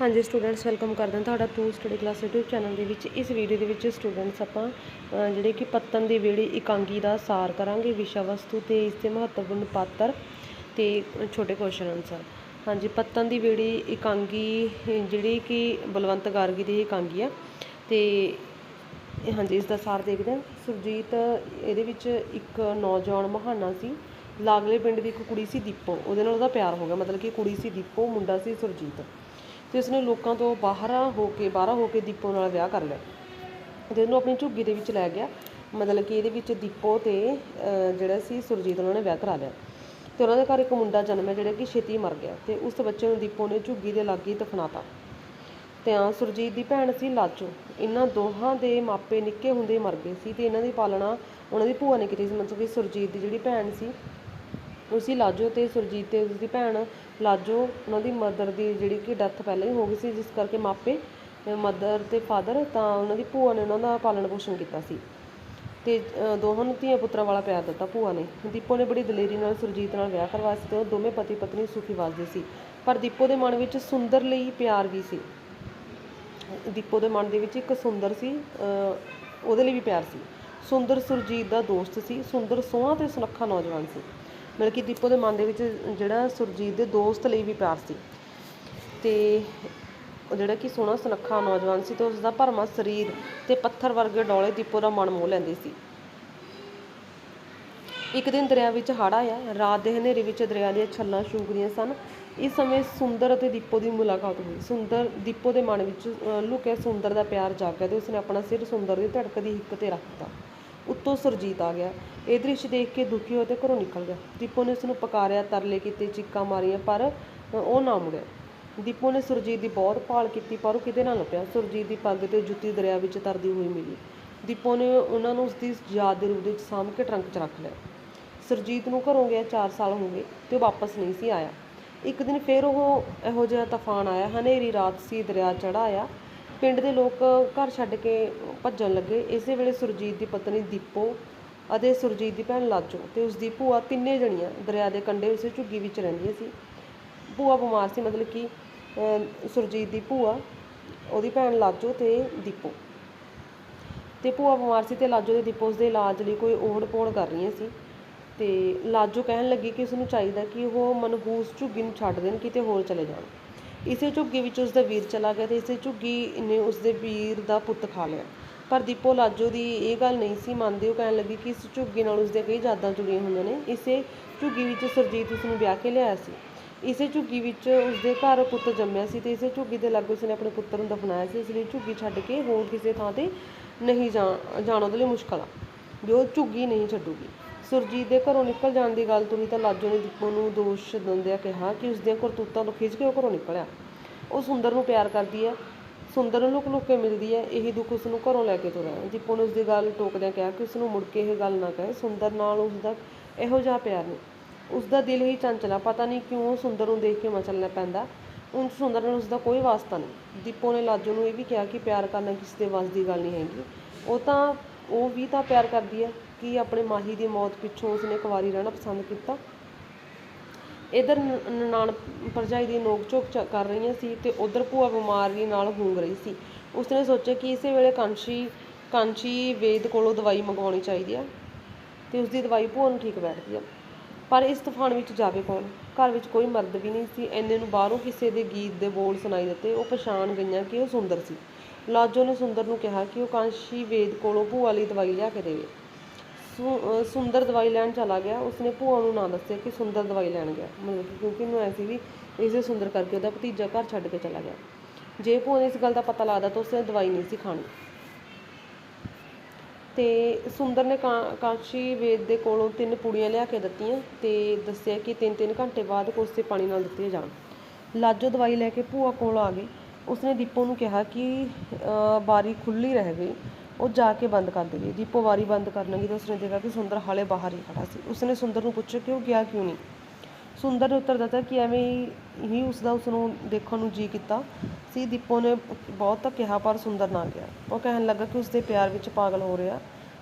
ਹਾਂਜੀ students welcome ਕਰਦੇ ਹਾਂ ਤੁਹਾਡਾ to study class YouTube channel ਦੇ ਵਿੱਚ। ਇਸ ਵੀਡੀਓ ਦੇ ਵਿੱਚ ਸਟੂਡੈਂਟਸ ਆਪਾਂ ਜਿਹੜੇ ਕਿ ਪੱਤਨ ਦੀ ਵੇੜੀ ਇਕਾਂਗੀ ਦਾ ਸਾਰ ਕਰਾਂਗੇ, ਵਿਸ਼ਾ ਵਸਤੂ ਤੇ ਇਸ ਦੇ ਮਹੱਤਵਪੂਰਨ ਪਾਤਰ ਤੇ ਛੋਟੇ ਕੁਐਸਚਨ ਆਨਸਰ ਹਾਂਜੀ, ਪੱਤਨ ਦੀ ਵੇੜੀ ਇਕਾਂਗੀ, ਜਿਹੜੀ ਕਿ ਬਲਵੰਤ ਗਾਰਗੀ ਦੀ ਇਕਾਂਗੀ ਆ। ਤੇ ਹਾਂਜੀ, ਇਸ ਦਾ ਸਾਰ ਦੇਖਦੇ ਹਾਂ। ਸੁਰਜੀਤ, ਇਹਦੇ ਵਿੱਚ ਇੱਕ ਨੌਜਵਾਨ ਮਹਾਨਾ ਸੀ। ਲਾਗਲੇ ਪਿੰਡ ਦੀ ਇੱਕ ਕੁੜੀ ਸੀ ਦੀਪੋ। ਉਹਦੇ ਨਾਲ ਉਹਦਾ ਪਿਆਰ ਹੋ ਗਿਆ। ਮਤਲਬ ਕਿ ਕੁੜੀ ਸੀ ਦੀਪੋ, ਮੁੰਡਾ ਸੀ ਸੁਰਜੀਤ। ਤੇ ਉਸਨੇ ਲੋਕਾਂ ਤੋਂ ਬਾਹਰਾਂ ਹੋ ਕੇ, ਬਾਹਰਾਂ ਹੋ ਕੇ ਦੀਪੋ ਨਾਲ ਵਿਆਹ ਕਰ ਲਿਆ। ਤੇ ਉਹਨੂੰ ਆਪਣੀ ਝੁੱਗੀ ਦੇ ਵਿੱਚ ਲੈ ਗਿਆ। ਮਤਲਬ ਕਿ ਇਹਦੇ ਵਿੱਚ ਦੀਪੋ ਤੇ ਜਿਹੜਾ ਸੀ ਸੁਰਜੀਤ, ਉਹਨਾਂ ਨੇ ਵਿਆਹ ਕਰਾ ਲਿਆ। ਤੇ ਉਹਨਾਂ ਦੇ ਘਰ ਇੱਕ ਮੁੰਡਾ ਜਨਮਿਆ ਜਿਹੜਾ ਕਿ ਛੇਤੀ ਮਰ ਗਿਆ। ਤੇ ਉਸ ਬੱਚੇ ਨੂੰ ਦੀਪੋ ਨੇ ਝੁੱਗੀ ਦੇ ਲਾਗੇ ਹੀ ਦਫਨਾਤਾ। ਤੇ ਆ ਸੁਰਜੀਤ ਦੀ ਭੈਣ ਸੀ ਲਾਚੋ। ਇਹਨਾਂ ਦੋਹਾਂ ਦੇ ਮਾਪੇ ਨਿੱਕੇ ਹੁੰਦੇ ਮਰ ਗਏ ਸੀ ਤੇ ਇਹਨਾਂ ਦੀ ਪਾਲਣਾ ਉਹਨਾਂ ਦੀ ਭੂਆ ਨੇ ਕੀਤੀ ਸੀ। ਮਤਲਬ ਕਿ ਸੁਰਜੀਤ ਦੀ ਜਿਹੜੀ ਭੈਣ ਸੀ ਉਹ ਲਾਜੋ ਅਤੇ ਸੁਰਜੀਤ ਅਤੇ ਉਸਦੀ ਭੈਣ ਲਾਜੋ, ਉਹਨਾਂ ਦੀ ਮਦਰ ਦੀ ਜਿਹੜੀ ਕਿ ਡੈਥ ਪਹਿਲਾਂ ਹੀ ਹੋ ਗਈ ਸੀ, ਜਿਸ ਕਰਕੇ ਮਾਪੇ ਮਦਰ ਅਤੇ ਫਾਦਰ ਤਾਂ ਉਹਨਾਂ ਦੀ ਭੂਆ ਨੇ ਉਹਨਾਂ ਦਾ ਪਾਲਣ ਪੋਸ਼ਣ ਕੀਤਾ ਸੀ। ਅਤੇ ਦੋਹਾਂ ਨੂੰ ਧੀਆਂ ਪੁੱਤਰਾਂ ਵਾਲਾ ਪਿਆਰ ਦਿੱਤਾ ਭੂਆ ਨੇ। ਦੀਪੋ ਨੇ ਬੜੀ ਦਲੇਰੀ ਨਾਲ ਸੁਰਜੀਤ ਨਾਲ ਵਿਆਹ ਕਰਵਾਇਆ ਸੀ ਅਤੇ ਉਹ ਦੋਵੇਂ ਪਤੀ ਪਤਨੀ ਸੁਖੀ ਵਸਦੇ ਸੀ। ਪਰ ਦੀਪੋ ਦੇ ਮਨ ਵਿੱਚ ਸੁੰਦਰ ਲਈ ਪਿਆਰ ਵੀ ਸੀ। ਦੀਪੋ ਦੇ ਮਨ ਦੇ ਵਿੱਚ ਇੱਕ ਸੁੰਦਰ ਸੀ ਉਹਦੇ ਲਈ ਵੀ ਪਿਆਰ ਸੀ। ਸੁੰਦਰ ਸੁਰਜੀਤ ਦਾ ਦੋਸਤ ਸੀ, ਸੁੰਦਰ ਸੋਹਣਾ ਤੇ ਸੁਨੱਖਾ ਨੌਜਵਾਨ ਸੀ। ਮਤਲਬ ਕਿ ਦੀਪੋ ਦੇ ਮਨ ਦੇ ਵਿੱਚ ਜਿਹੜਾ ਸੁਰਜੀਤ ਦੇ ਦੋਸਤ ਲਈ ਵੀ ਪਿਆਰ ਸੀ। ਤੇ ਜਿਹੜਾ ਕਿ ਸੋਹਣਾ, ਸੁਨੱਖਾ ਨੌਜਵਾਨ ਸੀ ਤੇ ਉਸ ਦਾ ਭਰਮਾ ਸਰੀਰ ਤੇ ਪੱਥਰ ਵਰਗੇ ਡੋਲੇ ਦੀਪੋ ਦਾ ਮਨ ਮੋਹ ਲੈਂਦੇ ਸੀ। ਇੱਕ ਦਿਨ ਦਰਿਆ ਵਿੱਚ ਹੜ੍ਹ ਆਇਆ। ਰਾਤ ਦੇ ਹਨੇਰੇ ਵਿੱਚ ਦਰਿਆ ਦੀਆਂ ਛੱਲਾਂ ਛੂਕਦੀਆਂ ਸਨ। ਇਸ ਸਮੇਂ ਸੁੰਦਰ ਅਤੇ ਦੀਪੋ ਦੀ ਮੁਲਾਕਾਤ ਹੋਈ। ਸੁੰਦਰ, ਦੀਪੋ ਦੇ ਮਨ ਵਿੱਚ ਲੁਕਿਆ ਸੁੰਦਰ ਦਾ ਪਿਆਰ ਜਾਗਿਆ ਤੇ ਉਸਨੇ ਆਪਣਾ ਸਿਰ ਸੁੰਦਰ ਦੀ ਧੜਕ ਦੀ ਹਿੱਕ ਤੇ ਰੱਖ ਦਿੱਤਾ। ਉੱਤੋਂ ਸੁਰਜੀਤ ਆ ਗਿਆ। ਇਹ ਦ੍ਰਿਸ਼ ਦੇਖ ਕੇ ਦੁਖੀ ਹੋ ਤੇ ਘਰੋਂ ਨਿਕਲ ਗਿਆ। ਦੀਪੋ ਨੇ ਉਸਨੂੰ ਪੁਕਾਰਿਆ, ਤਰਲੇ ਕੀਤੇ, ਚੀਕਾਂ ਮਾਰੀਆਂ, ਪਰ ਉਹ ਨਾ ਮੁੜਿਆ। ਦੀਪੋ ਨੇ ਸੁਰਜੀਤ ਦੀ ਬਹੁਤ ਭਾਲ ਕੀਤੀ, ਪਰ ਉਹ ਕਿਤੇ ਨਾ ਲੱਭਿਆ ਸੁਰਜੀਤ ਦੀ ਪੱਗ ਤੇ ਜੁੱਤੀ ਦਰਿਆ ਵਿੱਚ ਤਰਦੀ ਹੋਈ ਮਿਲੀ। ਦੀਪੋ ਨੇ ਉਹਨਾਂ ਨੂੰ ਉਸਦੀ ਯਾਦ ਦੇ ਰੂਪ ਵਿੱਚ ਸਾਂਭ ਕੇ ਟਰੰਕ 'ਚ ਰੱਖ ਲਿਆ। ਸੁਰਜੀਤ ਨੂੰ ਘਰੋਂ ਗਿਆ 4 ਸਾਲ ਹੋ ਗਏ ਤੇ ਉਹ ਵਾਪਸ ਨਹੀਂ ਸੀ ਆਇਆ। ਇੱਕ ਦਿਨ ਫੇਰ ਉਹ ਇਹੋ ਜਿਹਾ ਤੂਫਾਨ ਆਇਆ। ਹਨੇਰੀ ਰਾਤ ਸੀ, ਦਰਿਆ ਚੜਾ ਆਇਆ। ਪਿੰਡ ਦੇ ਲੋਕ ਘਰ ਛੱਡ ਕੇ ਭੱਜਣ ਲੱਗੇ। ਇਸੇ ਵੇਲੇ ਸੁਰਜੀਤ ਦੀ ਪਤਨੀ ਦੀਪੋ ਅਤੇ ਸੁਰਜੀਤ ਦੀ ਭੈਣ ਲਾਜੋ ਤੇ ਉਸ ਦੀ ਭੂਆ ਤਿੰਨੇ ਜਣੀਆਂ ਦਰਿਆ ਦੇ ਕੰਢੇ ਉਸੇ ਝੁੱਗੀ ਵਿੱਚ ਰਹਿੰਦੀਆਂ ਸੀ। ਭੂਆ ਬਿਮਾਰ ਸੀ, ਮਤਲਬ ਕਿ ਸੁਰਜੀਤ ਦੀ ਭੂਆ, ਉਹਦੀ ਭੈਣ ਲਾਜੋ ਤੇ ਦੀਪੋ। ਤੇ ਭੂਆ ਬਿਮਾਰ ਸੀ ਤੇ ਲਾਜੋ ਦੇ ਦੀਪੋ ਉਸ ਦੇ ਇਲਾਜ ਲਈ ਕੋਈ ਓਹੜ ਪੋੜ ਕਰ ਰਹੀਆਂ ਸੀ। ਤੇ ਲਾਜੋ ਕਹਿਣ ਲੱਗੀ ਕਿ ਉਸ ਨੂੰ ਚਾਹੀਦਾ ਕਿ ਉਹ ਮਨਹੂਸ ਝੁੱਗੀ ਨੂੰ ਛੱਡ ਦੇਣ ਕਿਤੇ ਹੋਰ ਚਲੇ ਜਾਣ। ਇਸੇ ਝੁੱਗੀ ਵਿੱਚ ਉਸ ਦਾ ਵੀਰ ਚਲਾ ਗਿਆ ਅਤੇ ਇਸੇ ਝੁੱਗੀ ਨੇ ਉਸ ਦੇ ਵੀਰ ਦਾ ਪੁੱਤ ਖਾ ਲਿਆ। ਪਰ ਦੀਪੋ ਲਾਜੋ ਦੀ ਇਹ ਗੱਲ ਨਹੀਂ ਸੀ ਮੰਨਦੀ। ਉਹ ਕਹਿਣ ਲੱਗੀ ਕਿ ਇਸ ਝੁੱਗੀ ਨਾਲ ਉਸ ਦੀਆਂ ਕਈ ਯਾਦਾਂ ਜੁੜੀਆਂ ਹੋਈਆਂ ਨੇ। ਇਸੇ ਝੁੱਗੀ ਵਿੱਚ ਸੁਰਜੀਤ ਉਸ ਨੂੰ ਵਿਆਹ ਕੇ ਲਿਆਇਆ ਸੀ। ਇਸੇ ਝੁੱਗੀ ਵਿੱਚ ਉਸਦੇ ਘਰ ਪੁੱਤ ਜੰਮਿਆ ਸੀ ਤੇ ਇਸੇ ਝੁੱਗੀ ਦੇ ਲਾਗੇ ਉਸਨੇ ਆਪਣੇ ਪੁੱਤਰ ਨੂੰ ਦਫਨਾਇਆ ਸੀ। ਇਸ ਲਈ ਝੁੱਗੀ ਛੱਡ ਕੇ ਹੋਰ ਕਿਸੇ ਥਾਂ ਤੇ ਨਹੀਂ ਜਾ- ਜਾਣਾ ਉਹਦੇ ਲਈ ਮੁਸ਼ਕਲ ਆ। ਵੀ ਉਹ ਝੁੱਗੀ ਨਹੀਂ ਛੱਡੂਗੀ। ਸੁਰਜੀਤ ਦੇ ਘਰੋਂ ਨਿਕਲ ਜਾਣ ਦੀ ਗੱਲ ਤੁਰੀ ਤਾਂ ਲਾਜੋ ਨੇ ਦੀਪੋ ਨੂੰ ਦੋਸ਼ ਦਿੰਦਿਆਂ ਕਿਹਾ ਕਿ ਉਸਦੀਆਂ ਕਰਤੂਤਾਂ ਤੋਂ ਖਿੱਚ ਕੇ ਉਹ ਘਰੋਂ ਨਿਕਲਿਆ। ਉਹ ਸੁੰਦਰ ਨੂੰ ਪਿਆਰ ਕਰਦੀ ਹੈ। ਸੁੰਦਰ ਨੂੰ ਲੁਕ ਲੁਕ ਕੇ ਮਿਲਦੀ ਹੈ। ਇਹੀ ਦੁੱਖ ਉਸ ਨੂੰ ਘਰੋਂ ਲੈ ਕੇ ਤੁਰਿਆ ਦੀਪੋ ਨੇ ਉਸਦੀ ਗੱਲ ਟੋਕਦਿਆਂ ਕਿਹਾ ਕਿ ਉਸ ਨੂੰ ਮੁੜ ਕੇ ਇਹ ਗੱਲ ਨਾ ਕਹੇ। ਸੁੰਦਰ ਨਾਲ ਉਸਦਾ ਇਹੋ ਜਿਹਾ ਪਿਆਰ ਨਹੀਂ। ਉਸਦਾ ਦਿਲ ਹੀ ਚੰਚਲਾ। ਪਤਾ ਨਹੀਂ ਕਿਉਂ ਸੁੰਦਰ ਨੂੰ ਦੇਖ ਕੇ ਮਚਲਣਾ ਪੈਂਦਾ। ਉਹ ਸੁੰਦਰ ਨਾਲ ਉਸਦਾ ਕੋਈ ਵਾਸਤਾ ਨਹੀਂ। ਦੀਪੋ ਨੇ ਲਾਜੋ ਨੂੰ ਇਹ ਵੀ ਕਿਹਾ ਕਿ ਪਿਆਰ ਕਰਨਾ ਕਿਸੇ ਦੇ ਵੱਸ ਦੀ ਗੱਲ ਨਹੀਂ ਹੈਗੀ। ਉਹ ਤਾਂ, ਉਹ ਵੀ ਤਾਂ ਪਿਆਰ ਕਰਦੀ ਹੈ। ਕਿ ਆਪਣੇ ਮਾਹੀ ਦੀ ਮੌਤ ਪਿੱਛੋਂ ਉਸਨੇ ਕੁਵਾਰੀ ਰਹਿਣਾ ਪਸੰਦ ਕੀਤਾ? ਇਧਰ ਨਨਾਣ ਭਰਜਾਈ ਦੀ ਨੋਕ ਝੋਕ ਚ- ਕਰ ਰਹੀਆਂ ਸੀ ਤੇ ਉਧਰ ਭੂਆ ਬਿਮਾਰੀ ਨਾਲ ਹੂੰਗ ਰਹੀ ਸੀ। ਉਸਨੇ ਸੋਚਿਆ ਕਿ ਇਸੇ ਵੇਲੇ ਕਾਂਸ਼ੀ ਕਾਂਚੀ ਵੇਦ ਕੋਲੋਂ ਦਵਾਈ ਮੰਗਵਾਉਣੀ ਚਾਹੀਦੀ ਆ ਤੇ ਉਸਦੀ ਦਵਾਈ ਭੂਆ ਨੂੰ ਠੀਕ ਬੈਠਦੀ ਆ। ਪਰ ਇਸ ਤੂਫਾਨ ਵਿੱਚ ਜਾਵੇ ਕੌਣ? ਘਰ ਵਿੱਚ ਕੋਈ ਮਰਦ ਵੀ ਨਹੀਂ ਸੀ। ਐਨੇ ਨੂੰ ਬਾਹਰੋਂ ਕਿਸੇ ਦੇ ਗੀਤ ਦੇ ਬੋਲ ਸੁਣਾਈ ਦਿੱਤੇ। ਉਹ ਪਛਾਣ ਗਈਆਂ ਕਿ ਉਹ ਸੁੰਦਰ ਸੀ। ਲਾਜੋ ਨੇ ਸੁੰਦਰ ਨੂੰ ਕਿਹਾ ਕਿ ਉਹ ਕਾਂਸ਼ੀ ਵੇਦ ਕੋਲੋਂ ਭੂਆ ਲਈ ਦਵਾਈ ਲਿਆ ਕੇ ਦੇਵੇ। ਸੁੰਦਰ ਦਵਾਈ ਲੈਣ ਚਲਾ ਗਿਆ। ਉਸਨੇ ਭੂਆ ਨੂੰ ਨਾ ਦੱਸਿਆ ਕਿ ਸੁੰਦਰ ਦਵਾਈ ਲੈਣ ਗਿਆ। ਮਤਲਬ ਕਿਉਂਕਿ ਇਹਨੂੰ ਐਸੀ ਵੀ ਇਸੇ ਸੁੰਦਰ ਕਰਕੇ ਉਹਦਾ ਭਤੀਜਾ ਘਰ ਛੱਡ ਕੇ ਚਲਾ ਗਿਆ। ਜੇ ਭੂਆ ਨੂੰ ਇਸ ਗੱਲ ਦਾ ਪਤਾ ਲੱਗਦਾ ਤਾਂ ਉਸਨੇ ਦਵਾਈ ਨਹੀਂ ਸੀ ਖਾਣੀ। ਤੇ ਸੁੰਦਰ ਨੇ ਕਾਂ- ਕਾਂਸ਼ੀ ਵੇਦ ਦੇ ਕੋਲੋਂ ਤਿੰਨ ਪੁੜੀਆਂ ਲਿਆ ਕੇ ਦਿੱਤੀਆਂ ਤੇ ਦੱਸਿਆ ਕਿ ਤਿੰਨ ਤਿੰਨ ਘੰਟੇ ਬਾਅਦ ਕੋਸੇ ਪਾਣੀ ਨਾਲ ਦਿੱਤੀਆਂ ਜਾਣ। ਲਾਜੋ ਦਵਾਈ ਲੈ ਕੇ ਭੂਆ ਕੋਲ ਆ ਗਈ। ਉਸਨੇ ਦੀਪੋ ਨੂੰ ਕਿਹਾ ਕਿ ਅਹ, ਬਾਰੀ ਖੁੱਲੀ ਰਹਿ ਗਈ। ਉਹ ਜਾ ਕੇ ਬੰਦ ਕਰ ਦੇਵੇ। ਦੀਪੋ ਵਾਰੀ ਬੰਦ ਕਰਨ ਲੱਗੀ ਤਾਂ ਉਸਨੇ ਦੇਖਿਆ ਕਿ ਸੁੰਦਰ ਹਾਲੇ ਬਾਹਰ ਹੀ ਖੜਾ ਸੀ। ਉਸਨੇ ਸੁੰਦਰ ਨੂੰ ਪੁੱਛਿਆ ਕਿ ਉਹ ਗਿਆ, ਕਿਉਂ ਨਹੀਂ? ਸੁੰਦਰ ਨੇ ਉੱਤਰ ਦਿੱਤਾ ਕਿ ਐਵੇਂ ਹੀ- ਉਸਦਾ ਉਸਨੂੰ ਦੇਖਣ ਨੂੰ ਜੀ ਕੀਤਾ ਸੀ। ਦੀਪੋ ਨੇ ਬਹੁਤ ਕਿਹਾ ਪਰ ਸੁੰਦਰ ਨਾ ਗਿਆ। ਉਹ ਕਹਿਣ ਲੱਗਾ ਕਿ ਉਸਦੇ ਪਿਆਰ ਵਿੱਚ ਪਾਗਲ ਹੋ ਰਿਹਾ।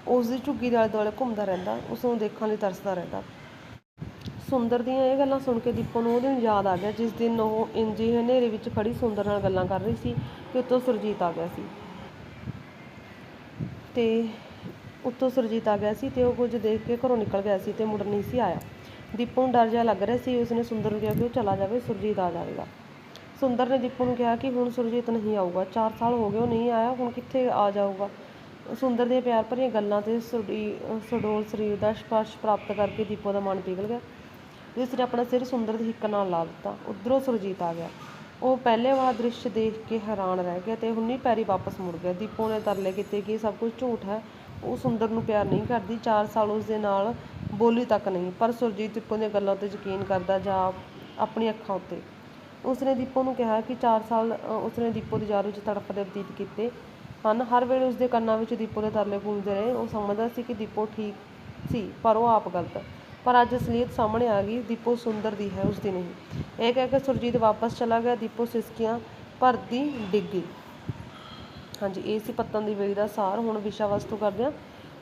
ਉਸ ਦੀ ਝੁੱਗੀ ਦੇ ਆਲੇ ਦੁਆਲੇ ਘੁੰਮਦਾ ਰਹਿੰਦਾ ਉਸ ਨੂੰ ਦੇਖਣ ਲਈ ਤਰਸਦਾ ਰਹਿੰਦਾ। ਸੁੰਦਰ ਦੀਆਂ ਇਹ ਗੱਲਾਂ ਸੁਣ ਕੇ ਦੀਪੋ ਨੂੰ ਉਹ ਦਿਨ ਯਾਦ ਆ ਗਿਆ, ਜਿਸ ਦਿਨ ਉਹ ਇੰਜੀ ਹਨੇਰੇ ਵਿੱਚ ਖੜੀ ਸੁੰਦਰ ਨਾਲ ਗੱਲਾਂ ਕਰ ਰਹੀ ਸੀ ਤੇ ਉੱਤੋਂ ਸੁਰਜੀਤ ਆ ਗਿਆ ਸੀ। ਤੇ ਉੱਤੋਂ ਸੁਰਜੀਤ ਆ ਗਿਆ ਸੀ ਤੇ ਉਹ ਕੁਝ ਦੇਖ ਕੇ ਘਰੋਂ ਨਿਕਲ ਗਿਆ ਸੀ ਤੇ ਮੁੜ ਨਹੀਂ ਸੀ ਆਇਆ। ਦੀਪੋ ਨੂੰ ਡਰ ਜਿਹਾ ਲੱਗ ਰਿਹਾ ਸੀ, ਉਸਨੇ ਸੁੰਦਰ ਨੂੰ ਕਿਹਾ ਕਿ ਉਹ ਚਲਾ ਜਾਵੇ, ਸੁਰਜੀਤ ਆ ਜਾਵੇਗਾ। ਸੁੰਦਰ ਨੇ ਦੀਪੋ ਨੂੰ ਕਿਹਾ ਕਿ ਹੁਣ ਸੁਰਜੀਤ ਨਹੀਂ ਆਊਗਾ 4 ਸਾਲ ਹੋ ਗਏ ਉਹ ਨਹੀਂ ਆਇਆ, ਹੁਣ ਕਿੱਥੇ ਆ ਜਾਊਗਾ? ਸੁੰਦਰ ਦੀਆਂ ਪਿਆਰ ਭਰੀਆਂ ਗੱਲਾਂ ਤੇ ਸੁਡੀ ਸੁਡੋਲ ਸਰੀਰ ਦਾ ਸਪਰਸ਼ ਪ੍ਰਾਪਤ ਕਰਕੇ ਦੀਪੋ ਦਾ ਮਨ ਪਿਘਲ ਗਿਆ। ਜਿਸ ਨੇ ਆਪਣਾ ਸਿਰ ਸੁੰਦਰ ਦੀ ਹਿੱਕ ਨਾਲ ਲਾ ਦਿੱਤਾ। ਉਧਰੋਂ ਸੁਰਜੀਤ ਆ ਗਿਆ। ਉਹ ਪਹਿਲੇ ਵਾਰ ਦ੍ਰਿਸ਼ ਦੇਖ ਕੇ ਹੈਰਾਨ ਰਹਿ ਗਿਆ ਅਤੇ ਹੁਣੀ ਪੈਰੀ ਵਾਪਸ ਮੁੜ ਗਿਆ। ਦੀਪੋ ਨੇ ਤਰਲੇ ਕੀਤੇ ਕਿ ਇਹ ਸਭ ਕੁਝ ਝੂਠ ਹੈ। ਉਹ ਸੁੰਦਰ ਨੂੰ ਪਿਆਰ ਨਹੀਂ ਕਰਦੀ ਚਾਰ ਸਾਲ ਉਸ ਦੇ ਨਾਲ ਬੋਲੀ ਤੱਕ ਨਹੀਂ ਪਰ ਸੁਰਜੀਤ ਦੀਪੋ ਦੀਆਂ ਗੱਲਾਂ ਉੱਤੇ ਯਕੀਨ ਕਰਦਾ ਜਾਂ ਆਪਣੀ ਅੱਖਾਂ ਉੱਤੇ। ਉਸਨੇ ਦੀਪੋ ਨੂੰ ਕਿਹਾ ਕਿ ਚਾਰ ਸਾਲ ਅ, ਉਸਨੇ ਦੀਪੋ ਦੀ ਯਾਦ ਵਿੱਚ ਤੜਫਦੇ ਬਤੀਤ ਕੀਤੇ ਹਨ। ਹਰ ਵੇਲੇ ਉਸਦੇ ਕੰਨਾਂ ਵਿੱਚ ਦੀਪੋ ਦੇ ਤਰਲੇ ਗੂੰਜਦੇ ਰਹੇ। ਉਹ ਸਮਝਦਾ ਸੀ ਕਿ ਦੀਪੋ ਠੀਕ ਸੀ ਪਰ ਉਹ ਆਪ ਗਲਤ ਪਰ ਅੱਜ ਅਸਲੀਅਤ ਸਾਹਮਣੇ ਆ ਗਈ, ਦੀਪੋ ਸੁੰਦਰ ਦੀ ਹੈ ਉਸ ਉਸਦੀ ਨਹੀਂ। ਇਹ ਕਹਿ ਕੇ ਸੁਰਜੀਤ ਵਾਪਸ ਚਲਾ ਗਿਆ, ਦੀਪੋ ਸਿਸਕੀਆਂ ਭਰਦੀ ਡਿੱਗੀ। ਹਾਂਜੀ, ਇਹ ਸੀ ਪੱਤਨ ਦੀ ਵੇੜੀ ਦਾ ਸਾਰ, ਹੁਣ ਵਿਸ਼ਾ ਵਸਤੂ ਕਰਦੇ ਹਾਂ।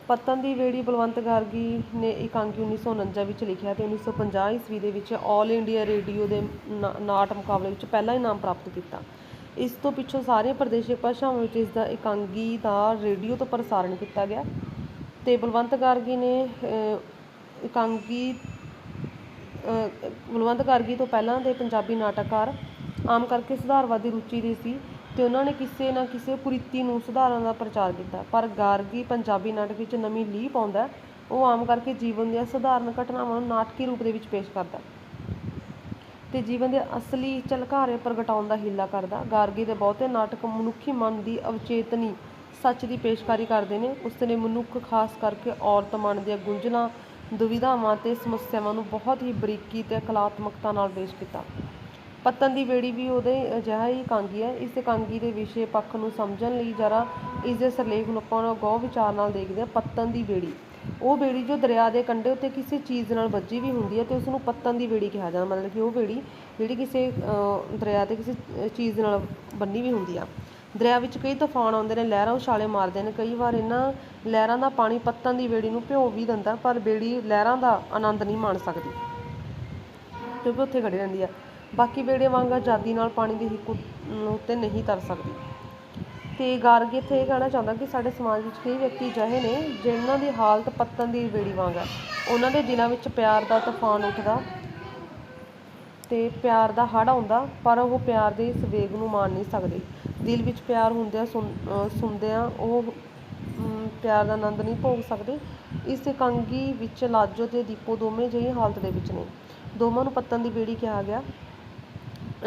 ਪੱਤਨ ਦੀ ਵੇੜੀ ਬਲਵੰਤ ਗਾਰਗੀ ਨੇ ਇਕਾਂਗੀ 1949 ਵਿੱਚ ਲਿਖਿਆ ਤੇ 1950 ਈਸਵੀ ਦੇ ਵਿੱਚ ਆਲ ਇੰਡੀਆ ਰੇਡੀਓ ਦੇ ਨਾ- ਨਾਟ ਮੁਕਾਬਲੇ ਵਿੱਚ ਪਹਿਲਾ ਇਨਾਮ ਪ੍ਰਾਪਤ ਕੀਤਾ। ਇਸ ਤੋਂ ਪਿੱਛੋਂ ਸਾਰੀਆਂ ਪ੍ਰਦੇਸ਼ਿਕ ਭਾਸ਼ਾਵਾਂ ਵਿੱਚ ਇਸ ਦਾ ਇਕਾਂਗੀ ਦਾ ਰੇਡੀਓ ਤੋਂ ਪ੍ਰਸਾਰਣ ਕੀਤਾ ਗਿਆ ਤੇ ਬਲਵੰਤ ਗਾਰਗੀ ਨੇ ਇਕਾਂਗੀ ਬਲਵੰਤ ਗਾਰਗੀ ਤੋਂ ਪਹਿਲਾਂ ਦੇ ਪੰਜਾਬੀ ਨਾਟਕਕਾਰ ਆਮ ਕਰਕੇ ਸੁਧਾਰਵਾਦੀ ਰੁਚੀ ਦੇ ਸੀ ਅਤੇ ਉਹਨਾਂ ਨੇ ਕਿਸੇ ਨਾ ਕਿਸੇ ਕੁਰੀਤੀ ਨੂੰ ਸੁਧਾਰਨ ਦਾ ਪ੍ਰਚਾਰ ਕੀਤਾ ਪਰ ਗਾਰਗੀ ਪੰਜਾਬੀ ਨਾਟਕ ਵਿੱਚ ਨਵੀਂ ਲੀਹ ਪਾਉਂਦਾ ਉਹ ਆਮ ਕਰਕੇ ਜੀਵਨ ਦੀਆਂ ਸਧਾਰਨ ਘਟਨਾਵਾਂ ਨੂੰ ਨਾਟਕੀ ਰੂਪ ਦੇ ਵਿੱਚ ਪੇਸ਼ ਕਰਦਾ ਹੈ। ਤੇ ਜੀਵਨ ਦੇ ਅਸਲੀ ਝਲਕਾਰੇ ਪ੍ਰਗਟਾਉਣ ਦਾ ਹੀਲਾ ਕਰਦਾ ਗਾਰਗੀ ਦੇ ਬਹੁਤੇ ਨਾਟਕ ਮਨੁੱਖੀ ਮਨ ਦੀ ਅਵਚੇਤਨੀ ਸੱਚ ਦੀ ਪੇਸ਼ਕਾਰੀ ਕਰਦੇ ਨੇ ਉਸ ਨੇ ਮਨੁੱਖ, ਖਾਸ ਕਰਕੇ ਔਰਤ ਮਨ ਦੀਆਂ ਗੁੰਝਲਾਂ ਦੁਵਿਧਾਵਾਂ ਅਤੇ ਸਮੱਸਿਆਵਾਂ ਨੂੰ ਬਹੁਤ ਹੀ ਬਰੀਕੀ ਅਤੇ ਕਲਾਤਮਕਤਾ ਨਾਲ ਪੇਸ਼ ਕੀਤਾ। ਪੱਤਨ ਦੀ ਬੇੜੀ ਵੀ ਉਹਦੇ ਅਜਿਹਾ ਹੀ ਇਕਾਂਗੀ ਹੈ। ਇਸ ਇਕਾਂਗੀ ਦੇ ਵਿਸ਼ੇ ਪੱਖ ਨੂੰ ਸਮਝਣ ਲਈ ਜਰਾ ਇਸ ਦੇ ਸਿਰਲੇਖ ਨੂੰ ਆਪਾਂ ਨੂੰ ਗੌਰ ਵਿਚਾਰ ਨਾਲ ਦੇਖਦੇ ਹਾਂ। ਪੱਤਨ ਦੀ ਬੇੜੀ। ਉਹ ਬੇੜੀ ਜੋ ਦਰਿਆ ਦੇ ਕੰਢੇ ਉੱਤੇ ਕਿਸੇ ਚੀਜ਼ ਨਾਲ ਵੱਜੀ ਵੀ ਹੁੰਦੀ ਹੈ ਤੇ ਉਸ ਨੂੰ ਪੱਤਨ ਦੀ ਬੇੜੀ ਕਿਹਾ ਜਾਂਦਾ। ਮਤਲਬ ਕਿ ਉਹ ਬੇੜੀ ਜਿਹੜੀ ਕਿਸੇ ਦਰਿਆ ਤੇ ਕਿਸੇ ਚੀਜ਼ ਨਾਲ ਬੰਨੀ ਵੀ ਹੁੰਦੀ ਆ। ਦਰਿਆ ਵਿੱਚ ਕਈ ਤੂਫਾਨ ਆਉਂਦੇ ਨੇ, ਲਹਿਰਾਂ ਉਛਾਲੇ ਮਾਰਦੇ ਨੇ। ਕਈ ਵਾਰ ਇਹਨਾਂ ਲਹਿਰਾਂ ਦਾ ਪਾਣੀ ਪੱਤਨ ਦੀ ਵੇੜੀ ਨੂੰ ਭਿਓ ਵੀ ਦਿੰਦਾ, ਪਰ ਬੇੜੀ ਲਹਿਰਾਂ ਦਾ ਆਨੰਦ ਨਹੀਂ ਮਾਣ ਸਕਦੀ, ਕਿਉਂਕਿ ਉੱਥੇ ਖੜੀ ਰਹਿੰਦੀ ਆ। ਬਾਕੀ ਬੇੜੇ ਵਾਂਗ ਆਜ਼ਾਦੀ ਨਾਲ ਪਾਣੀ ਦੀ ਹਿੱਕ ਉੱਤੇ ਨਹੀਂ ਤਰ ਸਕਦੀ। ਤੇ ਗਾਰਗੀ ਇੱਥੇ ਇਹ ਕਹਿਣਾ ਚਾਹੁੰਦਾ ਕਿ ਸਾਡੇ ਸਮਾਜ ਵਿੱਚ ਕਈ ਵਿਅਕਤੀ ਅਜਿਹੇ ਨੇ, ਜਿਨ੍ਹਾਂ ਦੀ ਹਾਲਤ ਪੱਤਨ ਦੀ ਬੇੜੀ ਵਾਂਗ ਹੈ ਉਹਨਾਂ ਦੇ ਦਿਲਾਂ ਵਿੱਚ ਪਿਆਰ ਦਾ ਤੂਫਾਨ ਉੱਠਦਾ ਤੇ ਪਿਆਰ ਦਾ ਹੜ੍ਹ ਆਉਂਦਾ, ਪਰ ਉਹ ਪਿਆਰ ਦੇ ਇਸ ਵੇਗ ਨੂੰ ਮਾਣ ਨਹੀਂ ਸਕਦੇ। ਦਿਲ ਵਿੱਚ ਪਿਆਰ ਹੁੰਦਿਆਂ ਸੁਣ ਸੁਣਦਿਆਂ ਉਹ ਪਿਆਰ ਦਾ ਆਨੰਦ ਨਹੀਂ ਭੋਗ ਸਕਦੇ। ਇਸ ਇਕਾਂਗੀ ਵਿੱਚ ਲਾਜੋ ਤੇ ਦੀਪੋ ਦੋਵੇਂ ਜਿਹੀ ਹਾਲਤ ਦੇ ਵਿੱਚ ਨੇ। ਦੋਵਾਂ ਨੂੰ ਪੱਤਨ ਦੀ ਬੇੜੀ ਕਿਹਾ ਗਿਆ।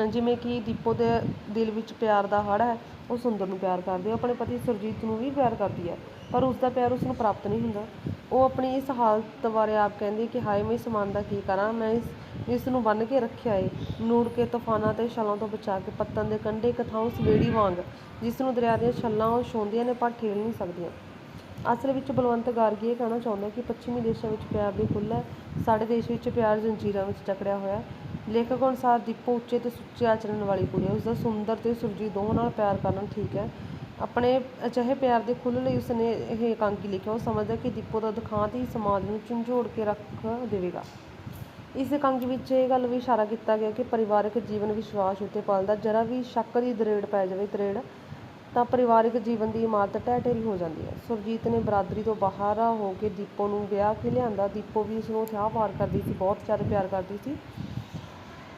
ਜਿਵੇਂ ਕਿ ਦੀਪੋ ਦੇ ਦਿਲ ਵਿੱਚ ਪਿਆਰ ਦਾ ਹੜ੍ਹ ਹੈ, ਉਹ ਸੁੰਦਰ ਨੂੰ ਪਿਆਰ ਕਰਦੀ ਹੈ। ਉਹ ਆਪਣੇ ਪਤੀ ਸੁਰਜੀਤ ਨੂੰ ਵੀ ਪਿਆਰ ਕਰਦੀ ਹੈ। ਪਰ ਉਸ ਦਾ ਪਿਆਰ ਉਸ ਨੂੰ ਪ੍ਰਾਪਤ ਨਹੀਂ ਹੁੰਦਾ। ਉਹ ਆਪਣੀ ਇਸ ਹਾਲਤ ਬਾਰੇ ਆਪ ਕਹਿੰਦੀ ਕਿ ਹਾਏ, ਮੈਂ ਇਸ ਮਨ ਦਾ ਕੀ ਕਰਾਂ? ਮੈਂ ਇਸ ਇਸ ਨੂੰ ਬੰਨ੍ਹ ਕੇ ਰੱਖਿਆ ਏ। ਨੂੜ ਕੇ ਤੂਫਾਨਾਂ ਤੇ ਛਲਾਂ ਤੋਂ ਬਚਾ ਕੇ ਪੱਤਨ ਦੇ ਕੰਢੇ ਇੱਕ ਸਵੇੜੀ ਵਾਂਗ, ਜਿਸ ਨੂੰ ਦਰਿਆ ਦੀਆਂ ਛੱਲਾਂ ਉਹ ਛੋਂਦੀਆਂ ਨੇ ਪਰ ਠੇਲ ਨਹੀਂ ਸਕਦੀਆਂ। ਅਸਲ ਵਿੱਚ ਬਲਵੰਤ ਗਾਰਗੀ ਇਹ ਕਹਿਣਾ ਚਾਹੁੰਦਾ ਕਿ ਪੱਛਮੀ ਦੇਸ਼ਾਂ ਵਿੱਚ ਪਿਆਰ ਦੀ ਫੁੱਲ ਹੈ। ਸਾਡੇ ਦੇਸ਼ ਵਿੱਚ ਪਿਆਰ ਜੰਜੀਰਾਂ ਵਿੱਚ ਜਕੜਿਆ ਹੋਇਆ ਲੇਖਕ ਅਨੁਸਾਰ ਦੀਪੋ ਉੱਚੇ ਤੇ ਸੁੱਚੇ ਆਚਰਣ ਵਾਲੀ ਕੁੜੀ ਹੈ। ਉਸਦਾ ਸੁੰਦਰ ਤੇ ਸੁਰਜੀਤ ਦੋਹਾਂ ਨਾਲ ਪਿਆਰ ਕਰਨਾ ਠੀਕ ਹੈ। ਆਪਣੇ ਅਜਿਹੇ ਪਿਆਰ ਦੇ ਖੁੱਲ੍ਹ ਲਈ ਉਸਨੇ ਇਹ ਇਕਾਂਗੀ ਲਿਖਿਆ। ਉਹ ਸਮਝਦਾ ਕਿ ਦੀਪੋ ਦਾ ਦੁਖਾਂਤ ਹੀ ਸਮਾਜ ਨੂੰ ਝੰਜੋੜ ਕੇ ਰੱਖ ਦੇਵੇਗਾ। ਇਸ ਇਕਾਂਗੀ ਵਿੱਚ ਇਹ ਗੱਲ ਵੀ ਇਸ਼ਾਰਾ ਕੀਤਾ ਗਿਆ ਕਿ ਪਰਿਵਾਰਕ ਜੀਵਨ ਵਿਸ਼ਵਾਸ ਉੱਤੇ ਪਲਦਾ, ਜਰਾ ਵੀ ਸ਼ੱਕ ਦੀ ਦਰੇੜ ਪੈ ਜਾਵੇ ਤਰੇੜ ਤਾਂ ਪਰਿਵਾਰਕ ਜੀਵਨ ਦੀ ਇਮਾਰਤ ਢਹਿ ਢੇਰੀ ਹੋ ਜਾਂਦੀ ਹੈ। ਸੁਰਜੀਤ ਨੇ ਬਰਾਦਰੀ ਤੋਂ ਬਾਹਰ ਹੋ ਕੇ ਦੀਪੋ ਨੂੰ ਵਿਆਹ ਕੇ ਲਿਆਂਦਾ। ਦੀਪੋ ਵੀ ਉਸ ਨੂੰ ਥਾਹ ਪਾਰ ਕਰਦੀ ਸੀ, ਬਹੁਤ ਜ਼ਿਆਦਾ ਪਿਆਰ ਕਰਦੀ ਸੀ,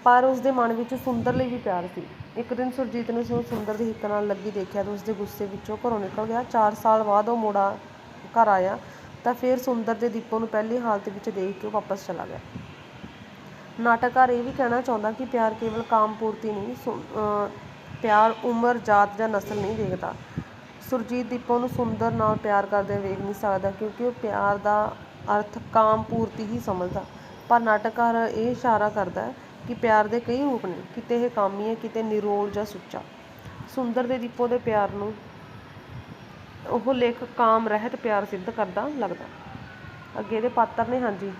ਪਰ ਉਸ ਦੇ ਮਨ ਵਿੱਚ ਸੁੰਦਰ ਲਈ ਵੀ ਪਿਆਰ ਸੀ। ਇੱਕ ਦਿਨ ਸੁਰਜੀਤ ਨੇ ਉਸਨੂੰ ਸੁੰਦਰ ਦੀ ਹਿੱਕ ਨਾਲ ਲੱਗੀ ਦੇਖਿਆ ਤੇ ਉਸਦੇ ਗੁੱਸੇ ਵਿੱਚੋਂ ਘਰੋਂ ਨਿਕਲ ਗਿਆ। 4 ਸਾਲ ਬਾਅਦ ਉਹ ਮੁੜਾ ਘਰ ਆਇਆ ਤਾਂ ਫਿਰ ਸੁੰਦਰ ਦੇ ਦੀਪੋ ਨੂੰ ਪਹਿਲੀ ਹਾਲਤ ਵਿੱਚ ਦੇਖ ਕੇ ਵਾਪਸ ਚਲਾ ਗਿਆ। ਨਾਟਕਕਾਰ ਇਹ ਵੀ ਕਹਿਣਾ ਚਾਹੁੰਦਾ ਕਿ ਪਿਆਰ ਕੇਵਲ ਕਾਮ ਪੂਰਤੀ ਨਹੀਂ, ਸੁ- ਪਿਆਰ ਉਮਰ, ਜਾਤ ਜਾਂ ਨਸਲ ਨਹੀਂ ਦੇਖਦਾ। ਸੁਰਜੀਤ ਦੀਪੋ ਨੂੰ ਸੁੰਦਰ ਨਾਲ ਪਿਆਰ ਕਰਦੇ ਵੇਖ ਨਹੀਂ ਸਕਦਾ ਕਿਉਂਕਿ ਉਹ ਪਿਆਰ ਦਾ ਅਰਥ ਕਾਮ ਪੂਰਤੀ ਹੀ ਸਮਝਦਾ। ਪਰ ਨਾਟਕਕਾਰ ਇਹ ਇਸ਼ਾਰਾ ਕਰਦਾ ਕਿ ਪਿਆਰ ਦੇ ਕਈ ਰੂਪ ਨੇ, ਕਿਤੇ ਇਹ ਕਾਮੀ ਹੈ ਕਿਤੇ ਨਿਰੋਲ ਜਾਂ ਸੁੱਚਾ। ਸੁੰਦਰ ਦੇ ਦੀਪੋ ਦੇ ਪਿਆਰ ਨੂੰ ਉਹ ਲੇਖਕ ਕਾਮ ਰਹਿਤ ਪਿਆਰ ਸਿੱਧ ਕਰਦਾ ਲੱਗਦਾ। ਅੱਗੇ ਦੇ ਪਾਤਰ ਨੇ, ਹਾਂਜੀ।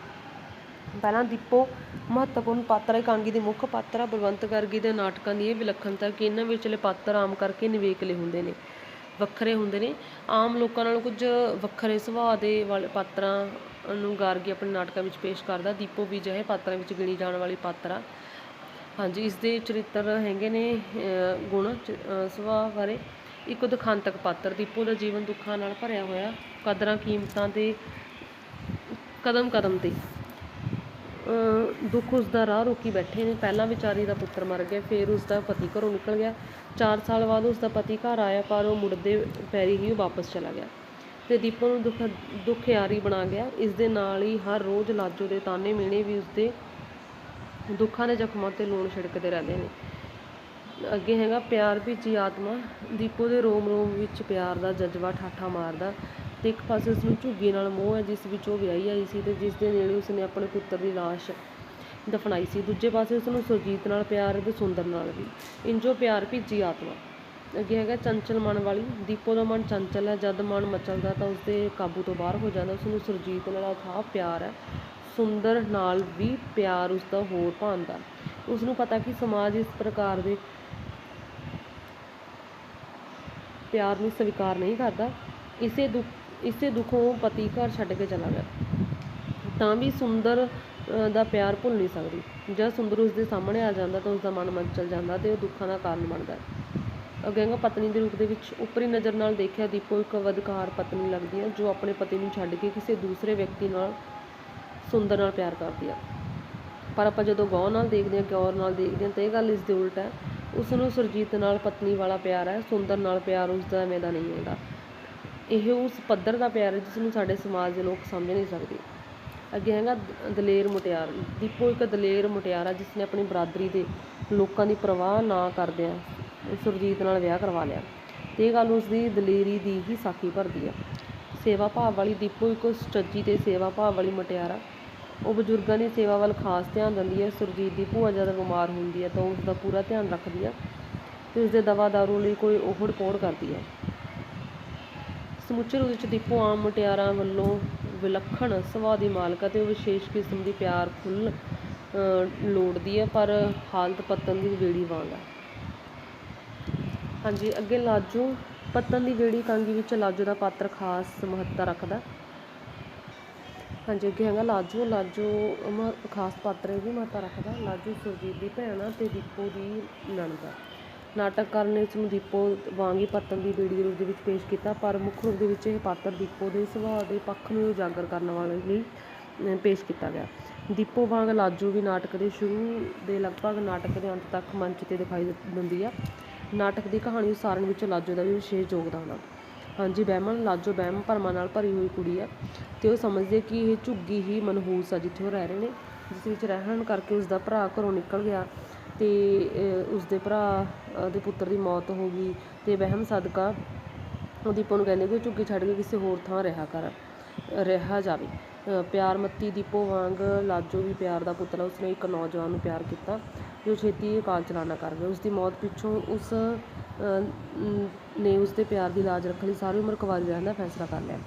ਪਹਿਲਾਂ ਦੀਪੋ ਮਹੱਤਵਪੂਰਨ ਪਾਤਰ ਹੈ ਇਕਾਂਗੀ ਦੇ ਮੁੱਖ ਪਾਤਰ ਆ, ਬਲਵੰਤ ਗਰਗੀ ਦੇ ਨਾਟਕਾਂ ਦੀ ਇਹ ਵਿਲੱਖਣਤਾ ਕਿ ਇਹਨਾਂ ਵਿਚਲੇ ਪਾਤਰ ਆਮ ਕਰਕੇ ਨਿਵੇਕਲੇ ਹੁੰਦੇ ਨੇ। ਵੱਖਰੇ ਹੁੰਦੇ ਨੇ। ਆਮ ਲੋਕਾਂ ਨਾਲੋਂ ਕੁਝ ਵੱਖਰੇ ਸੁਭਾਅ ਦੇ ਵਾਲੇ ਪਾਤਰਾਂ ਨੂੰ ਗਾਰਗੀ ਆਪਣੇ ਨਾਟਕਾਂ ਵਿੱਚ ਪੇਸ਼ ਕਰਦਾ। ਦੀਪੋ ਵੀ ਅਜਿਹੇ ਪਾਤਰਾਂ ਵਿੱਚ ਗਿਣੀ ਜਾਣ ਵਾਲੀ ਪਾਤਰ ਆ। ਹਾਂਜੀ, ਇਸ ਦੇ ਚਰਿੱਤਰ ਹੈਗੇ ਨੇ ਗੁਣ ਸੁਭਾਅ ਬਾਰੇ। ਇੱਕ ਦੁਖਾਂਤਕ ਪਾਤਰ, ਦੀਪੋ ਦਾ ਜੀਵਨ ਦੁੱਖਾਂ ਨਾਲ ਭਰਿਆ ਹੋਇਆ। ਕਦਰਾਂ ਕੀਮਤਾਂ ਦੇ ਕਦਮ ਕਦਮ ਤੇ। ਦੁੱਖ ਉਸ ਦਾ ਰਾਹ ਰੋਕੀ ਬੈਠੇ ਨੇ। ਪਹਿਲਾਂ ਵਿਚਾਰੀ ਦਾ ਪੁੱਤਰ ਮਰ ਗਿਆ, ਫਿਰ ਉਸ ਦਾ ਪਤੀ ਘਰੋਂ ਨਿਕਲ ਗਿਆ। 4 ਸਾਲ ਬਾਅਦ ਉਸ ਦਾ ਪਤੀ ਘਰ ਆਇਆ, ਪਰ ਉਹ ਮੁੜਦੇ ਪੈਰੀ ਹੀ ਉਹ ਵਾਪਸ ਚਲਾ ਗਿਆ ਤੇ ਦੀਪੋ ਨੂੰ ਦੁੱਖ, ਦੁਖਿਆਰੀ ਬਣਾ ਗਿਆ। ਇਸ ਦੇ ਨਾਲ ਹੀ ਹਰ ਰੋਜ਼ ਲਾਜੋ ਦੇ ਤਾਨੇ ਮਿਹਣੇ ਵੀ ਉਸਦੇ ਦੁੱਖਾਂ ਦੇ ਜ਼ਖਮਾਂ ਤੇ ਲੂਣ ਛਿੜਕਦੇ ਰਹਿੰਦੇ ਨੇ। ਅੱਗੇ ਹੈਗਾ ਪਿਆਰ ਭਿੱਜੀ ਆਤਮਾ। ਦੀਪੋ ਦੇ ਰੋਮ ਰੋਮ ਵਿੱਚ ਪਿਆਰ ਦਾ ਜਜ਼ਬਾ ਠਾਠਾ ਮਾਰਦਾ। ਤੇ ਇੱਕ ਪਾਸੇ ਉਸ ਨੂੰ ਝੁੱਗੀ ਨਾਲ ਮੋਹ ਹੈ, ਜਿਸ ਵਿੱਚ ਉਹ ਵਿਆਹੀ ਆਈ ਸੀ ਅਤੇ ਜਿਸ ਦੇ ਨੇੜੇ ਉਸਨੇ ਆਪਣੇ ਪੁੱਤਰ ਦੀ ਲਾਸ਼ ਦਫਨਾਈ ਸੀ। ਦੂਜੇ ਪਾਸੇ ਉਸ ਨੂੰ ਸੁਰਜੀਤ ਨਾਲ ਪਿਆਰ ਅਤੇ ਸੁੰਦਰ ਨਾਲ ਵੀ, ਇੰਜੋ ਪਿਆਰ ਭਿੱਜੀ ਆਤਮਾ। ਅੱਗੇ ਹੈਗਾ ਚੰਚਲ ਮਨ ਵਾਲੀ। ਦੀਪੋ ਦਾ ਮਨ ਚੰਚਲ ਹੈ, ਜਦ ਮਨ ਮਚਲਦਾ ਤਾਂ ਉਸਦੇ ਕਾਬੂ ਤੋਂ ਬਾਹਰ ਹੋ ਜਾਂਦਾ। ਉਸ ਨੂੰ ਸੁਰਜੀਤ ਨਾਲ ਅਥਾਹ ਪਿਆਰ ਹੈ, ਸੁੰਦਰ ਨਾਲ ਵੀ ਪਿਆਰ ਉਸਦਾ ਹੋਰ ਭਾਂਦਾ। ਉਸ ਨੂੰ ਪਤਾ ਕਿ ਸਮਾਜ ਇਸ ਪ੍ਰਕਾਰ ਦੇ ਪਿਆਰ ਨੂੰ ਸਵੀਕਾਰ ਨਹੀਂ ਕਰਦਾ। ਇਸੇ ਦੁੱਖ ਇਸੇ ਦੁੱਖੋਂ ਉਹ ਪਤੀ ਘਰ ਛੱਡ ਕੇ ਚਲਾ ਗਿਆ। ਤਾਂ ਵੀ ਸੁੰਦਰ ਦਾ ਪਿਆਰ ਭੁੱਲ ਨਹੀਂ ਸਕਦੀ। ਜਦ ਸੁੰਦਰ ਉਸ ਦੇ ਸਾਹਮਣੇ ਆ ਜਾਂਦਾ ਤਾਂ ਉਸ ਦਾ ਮਨ ਮਚਲ ਜਾਂਦਾ ਤੇ ਉਹ ਦੁੱਖਾਂ ਦਾ ਕਾਰਨ ਬਣਦਾ ਹੈ। ਪਤਨੀ ਦੇ ਰੂਪ ਦੇ ਵਿੱਚ ਉੱਪਰੀ ਨਜ਼ਰ ਨਾਲ ਦੇਖਿਆ ਦੀਪੋ ਇੱਕ ਵਦਕਾਰ ਪਤਨੀ ਲੱਗਦੀ ਹੈ, ਜੋ ਆਪਣੇ ਪਤੀ ਨੂੰ ਛੱਡ ਕੇ ਕਿਸੇ ਦੂਸਰੇ ਵਿਅਕਤੀ ਨਾਲ ਸੁੰਦਰ ਨਾਲ ਪਿਆਰ ਕਰਦੀ ਹੈ। ਪਰ ਆਪਾਂ ਜਦੋਂ ਗੌਰ ਨਾਲ ਦੇਖਦੇ ਹਾਂ, ਗੌਰ ਨਾਲ ਦੇਖਦੇ ਹਾਂ ਤਾਂ ਇਹ ਗੱਲ ਇਸ ਦੇ ਉਲਟ ਹੈ। ਉਸ ਨੂੰ ਸੁਰਜੀਤ ਨਾਲ ਪਤਨੀ ਵਾਲਾ ਪਿਆਰ ਹੈ, ਸੁੰਦਰ ਨਾਲ ਪਿਆਰ ਉਸ ਦਾ ਐਵੇਂ ਦਾ ਨਹੀਂ ਹੈਗਾ। ਇਹ ਉਸ ਪੱਧਰ ਦਾ ਪਿਆਰ ਹੈ ਜਿਸ ਨੂੰ ਸਾਡੇ ਸਮਾਜ ਦੇ ਲੋਕ ਸਮਝ ਨਹੀਂ ਸਕਦੇ। ਅੱਗੇ ਹੈਗਾ ਦਲੇਰ ਮੁਟਿਆਰ। ਦੀਪੋ ਇੱਕ ਦਲੇਰ ਮੁਟਿਆਰ ਆ, ਜਿਸ ਨੇ ਆਪਣੀ ਬਰਾਦਰੀ ਦੇ ਲੋਕਾਂ ਦੀ ਪਰਵਾਹ ਨਾ ਕਰਦਿਆਂ ਸੁਰਜੀਤ ਨਾਲ ਵਿਆਹ ਕਰਵਾ ਲਿਆ। ਤੇ ਇਹ ਗੱਲ ਉਸ ਦੀ ਦਲੇਰੀ ਦੀ ਹੀ ਸਾਖੀ ਭਰਦੀ ਆ। ਸੇਵਾ ਭਾਵ ਵਾਲੀ ਦੀਪੋ ਇੱਕ ਸੱਚੀ ਤੇ ਸੇਵਾ ਭਾਵ ਵਾਲੀ ਮੁਟਿਆਰ ਆ। ਉਹ ਬਜ਼ੁਰਗਾਂ ਦੀ ਸੇਵਾ ਵੱਲ ਖਾਸ ਧਿਆਨ ਦਿੰਦੀ ਹੈ ਸੁਰਜੀਤ ਦੀ ਭੂਆ ਜਦ ਬਿਮਾਰ ਹੁੰਦੀ ਹੈ ਤਾਂ ਉਸ ਦਾ ਪੂਰਾ ਧਿਆਨ ਰੱਖਦੀ ਹੈ ਤੇ ਉਸ ਦੇ ਦਵਾ ਦਾਰੂ ਲਈ ਕੋਈ ਉਹੜ ਪੋੜ ਕਰਦੀ ਹੈ ਸਮੁੱਚੇ ਰੂਪ ਵਿੱਚ ਦੀਪੋ ਆਮ ਮੁਟਿਆਰਾਂ ਵੱਲੋਂ ਵਿਲੱਖਣ ਸੁਭਾਅ ਦੀ ਮਾਲਕ ਹੈ ਤੇ ਉਹ ਵਿਸ਼ੇਸ਼ ਕਿਸਮ ਦੀ ਪਿਆਰ ਫੁੱਲ ਅ, ਲੋੜਦੀ ਹੈ ਪਰ ਹਾਲਤ ਪਤਨ ਦੀ ਵੇੜੀ ਵਾਂਗ ਹੈ। ਹਾਂਜੀ ਅੱਗੇ ਲਾਜੋ ਪਤਨ ਦੀ ਵੇੜੀ ਕਾਂਗੀ ਵਿੱਚ ਲਾਜੋ ਦਾ ਪਾਤਰ ਖਾਸ ਮਹੱਤਤਾ ਰੱਖਦਾ ਹਾਂਜੀ ਅੱਗੇ ਹੈਗਾ ਲਾਜੋ ਲਾਜੋ ਮ- ਖਾਸ ਪਾਤਰ ਇਹ ਵੀ ਮਹੱਤਤਾ ਰੱਖਦਾ ਲਾਜੋ ਸੁਰਜੀਤ ਦੀ ਭੈਣ ਆ ਤੇ ਦੀਪੋ ਦੀ ਨਣਦ ਆ। ਨਾਟਕਕਾਰ ਨੇ ਇਸ ਨੂੰ ਦੀਪੋ ਵਾਂਗ ਹੀ ਪਤਨ ਦੀ ਬੇੜੀ ਦੇ ਰੂਪ ਦੇ ਵਿੱਚ ਪੇਸ਼ ਕੀਤਾ, ਪਰ ਮੁੱਖ ਰੂਪ ਦੇ ਵਿੱਚ ਇਹ ਪਾਤਰ ਦੀਪੋ ਦੇ ਸੁਭਾਅ ਦੇ ਪੱਖ ਨੂੰ ਉਜਾਗਰ ਕਰਨ ਵਾਲੇ ਲਈ ਪੇਸ਼ ਕੀਤਾ ਗਿਆ। ਦੀਪੋ ਵਾਂਗ ਲਾਜੂ ਵੀ ਨਾਟਕ ਦੇ ਸ਼ੁਰੂ ਦੇ ਲਗਭਗ ਨਾਟਕ ਦੇ ਅੰਤ ਤੱਕ ਮੰਚ ਤੇ ਦਿਖਾਈ ਦਿੰਦੀ ਆ। ਨਾਟਕ ਦੀ ਕਹਾਣੀ ਉਸਾਰਨ ਵਿੱਚ ਲਾਜੋ ਦਾ ਵੀ ਵਿਸ਼ੇਸ਼ ਯੋਗਦਾਨ ਆ। ਹਾਂਜੀ ਬਹਿਮਨ ਲਾਜੋ ਬਹਿਮ ਭਰਮਾਂ ਨਾਲ ਭਰੀ ਹੋਈ ਕੁੜੀ ਆ ਤੇ ਉਹ ਸਮਝਦੇ ਕਿ ਇਹ ਝੁੱਗੀ ਹੀ ਮਨਹੂਸ ਆ ਜਿੱਥੇ ਉਹ ਰਹਿ ਰਹੇ ਨੇ, ਜਿਸ ਵਿੱਚ ਰਹਿਣ ਕਰਕੇ ਉਸ ਦਾ ਭਰਾ ਘਰੋਂ ਨਿਕਲ ਗਿਆ। ਅਤੇ ਉਸਦੇ ਭਰਾ ਦੇ ਪੁੱਤਰ ਦੀ ਮੌਤ ਹੋ ਗਈ ਅਤੇ ਵਹਿਮ ਸਦਕਾ ਉਹ ਦੀਪੋ ਨੂੰ ਕਹਿੰਦੇ ਕਿ ਝੁੱਗੀ ਛੱਡ ਕੇ ਕਿਸੇ ਹੋਰ ਥਾਂ ਰਿਹਾ ਕਰ, ਰਿਹਾ ਜਾਵੇ। ਪਿਆਰ ਮੱਤੀ ਦੀਪੋ ਵਾਂਗ ਲਾਜੋ ਵੀ ਪਿਆਰ ਦਾ ਪੁੱਤਰ ਉਸਨੇ ਇੱਕ ਨੌਜਵਾਨ ਨੂੰ ਪਿਆਰ ਕੀਤਾ, ਜੋ ਛੇਤੀ ਅਕਾਲ ਚਲਾਣਾ ਕਰ ਗਿਆ। ਉਸ ਦੀ ਮੌਤ ਪਿੱਛੋਂ ਉਸ ਨੇ ਉਸ ਦੇ ਪਿਆਰ ਦੀ ਲਾਜ ਰੱਖਣ ਲਈ ਸਾਰੀ ਉਮਰ ਕੁਵਾਰੀ ਰਹਿਣ ਦਾ ਫੈਸਲਾ ਕਰ ਲਿਆ।